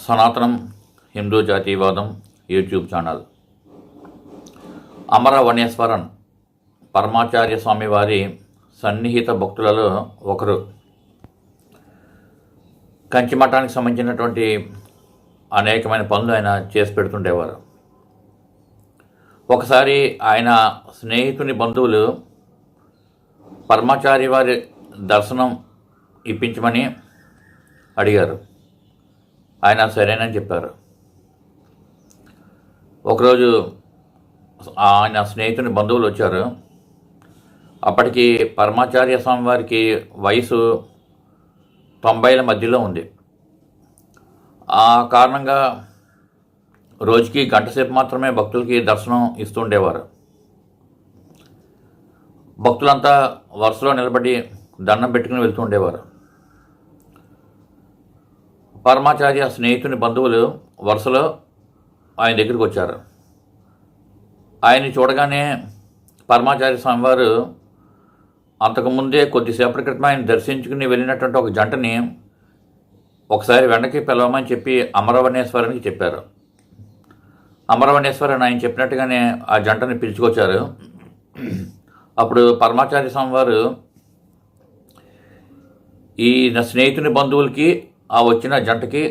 సనాతనం హిందూ జాతీయవాదం YouTube channel. Amaravaneshwaran Paramacharya Swami వారి సన్నిహిత భక్తులలో ఒకరు. కంచి మఠానికి సంబంధించినటువంటి అనేకమైన పనులు ఆయన చేసి పెడుతుండేవారు. ఒకసారి ఆయన స్నేహితుని బంధువులు పరమాచార్య వారి దర్శనం ఇప్పించమని అడిగారు. ఆయన సరేనని చెప్పారు. ఒకరోజు ఆయన స్నేహితుని బంధువులు వచ్చారు. అప్పటికి పరమాచార్య స్వామి వారికి వయసు తొంభైల మధ్యలో ఉంది. ఆ కారణంగా రోజుకి గంటసేపు మాత్రమే భక్తులకి దర్శనం ఇస్తుండేవారు భక్తులంతా వరుసలో నిలబడి దండం పెట్టుకుని వెళ్తూ ఉండేవారు. పరమాచార్య స్నేహితుని బంధువులు వరుసలో ఆయన దగ్గరికి వచ్చారు. ఆయన్ని చూడగానే పరమాచార్య స్వామివారు అంతకుముందే కొద్దిసేపటి క్రితం ఆయన దర్శించుకుని వెళ్ళినటువంటి ఒక జంటని ఒకసారి వెనక్కి పిలవమని చెప్పి అమరవణేశ్వరునికి చెప్పారు. అమరవణేశ్వరన్ ఆయన చెప్పినట్టుగానే ఆ జంటని పిలుచుకొచ్చారు. అప్పుడు పరమాచార్య స్వామివారు ఈ నా స్నేహితుని బంధువులకి ఆ వచ్చిన జంటకి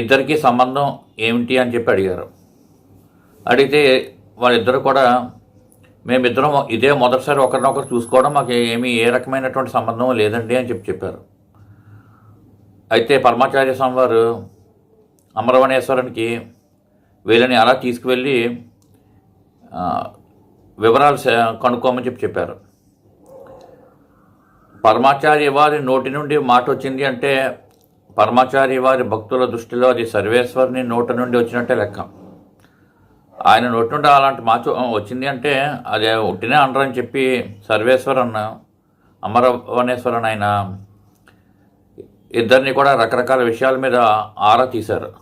ఇద్దరికి సంబంధం ఏమిటి అని చెప్పి అడిగారు. అడిగితే వాళ్ళిద్దరు కూడా మేమిద్దరం ఇదే మొదటిసారి ఒకరినొకరు చూసుకోవడం మాకు ఏమీ ఏ రకమైనటువంటి సంబంధం లేదండి అని చెప్పి చెప్పారు. అయితే పరమాచార్య స్వామి వారు అమరవణేశ్వరునికి వీళ్ళని అలా తీసుకువెళ్ళి వివరాలు కనుక్కోమని చెప్పి చెప్పారు. పరమాచార్య వారి నోటి నుండి మాట వచ్చింది అంటే పరమాచార్య వారి భక్తుల దృష్టిలో అది సర్వేశ్వరుని నోటి నుండి వచ్చినట్టే లెక్క. ఆయన నోటి నుండి అలాంటి మాచు వచ్చింది అంటే అది ఉట్టినే అనరని చెప్పి సర్వేశ్వరన్ అమరవనేశ్వరన్ ఆయన ఇద్దరిని కూడా రకరకాల విషయాల మీద ఆరా తీశారు.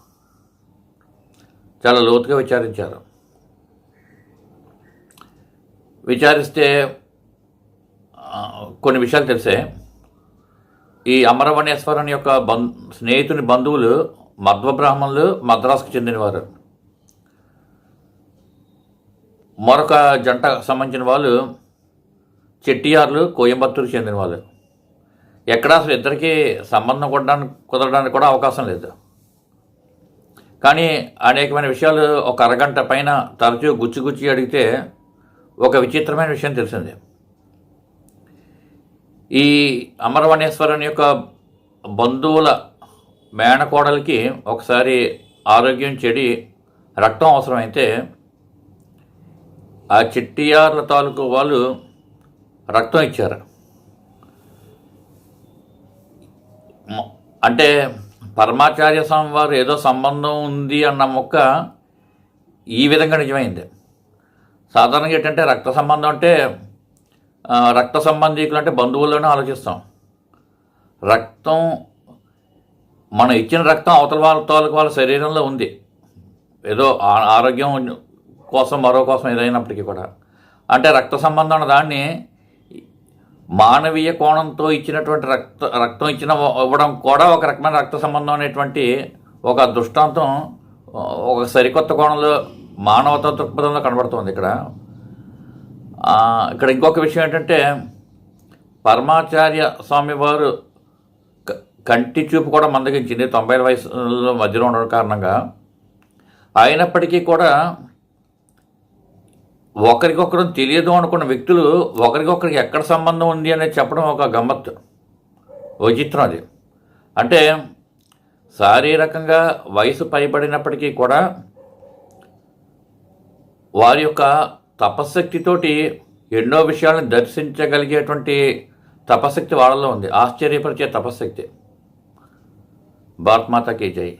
చాలా లోతుగా విచారించారు. విచారిస్తే కొన్ని విషయాలు తెలిసాయి ఈ అమరవణేశ్వరుని యొక్క బం స్నేహితుని బంధువులు మధ్వ బ్రాహ్మణులు మద్రాసుకు చెందినవారు. మరొక జంట సంబంధించిన వాళ్ళు చెట్టియార్లు కోయంబత్తూరుకు చెందిన వాళ్ళు ఎక్కడ అసలు ఇద్దరికీ సంబంధం కొట్టడానికి కుదరడానికి కూడా అవకాశం లేదు. కానీ అనేకమైన విషయాలు ఒక అరగంట పైన తరచూ గుచ్చి గుచ్చి అడిగితే ఒక విచిత్రమైన విషయం తెలిసింది. ఈ అమరవణేశ్వరుని యొక్క బంధువుల మేనకోడలికి ఒకసారి ఆరోగ్యం చెడి రక్తం అవసరమైతే ఆ చిట్టియార్ల తాలూకు వాళ్ళు రక్తం ఇచ్చారు. అంటే పరమాచార్య స్వామి వారు ఏదో సంబంధం ఉంది అన్న మొక్క ఈ విధంగా నిజమైంది. సాధారణంగా ఏంటంటే రక్త సంబంధం అంటే రక్త సంబంధీకులు అంటే బంధువుల్లోనే ఆలోచిస్తాం. రక్తం మనం ఇచ్చిన రక్తం అవతల వాళ్ళ తాలూకు వాళ్ళ శరీరంలో ఉంది. ఏదో ఆ- ఆరోగ్యం కోసం మరో కోసం ఏదైనప్పటికీ కూడా. అంటే రక్త సంబంధం అన్న దాన్ని మానవీయ కోణంతో ఇచ్చినటువంటి రక్త రక్తం ఇచ్చిన ఇవ్వడం కూడా ఒక రకమైన రక్త సంబంధం అనేటువంటి ఒక దృష్టాంతం ఒక సరికొత్త కోణంలో మానవతా దృక్పథంలో కనబడుతుంది ఇక్కడ. ఇక్కడ ఇంకొక విషయం ఏంటంటే పరమాచార్య స్వామి వారు క- కంటి చూపు కూడా మందగించింది. తొంభై వయసులో మధ్యలో ఉండడం కారణంగా. అయినప్పటికీ కూడా ఒకరికొకరు తెలియదు అనుకున్న వ్యక్తులు ఒకరికొకరికి ఎక్కడ సంబంధం ఉంది అనేది చెప్పడం ఒక గమ్మత్తు విచిత్రం అది. అంటే శారీరకంగా వయసు పైబడినప్పటికీ కూడా వారి యొక్క తపశక్తితోటి ఎన్నో విషయాలను దర్శించగలిగేటువంటి తపశక్తి వాళ్ళలో ఉంది. ఆశ్చర్యపరిచే తపశక్తి. భారత్ మాతాకి జై.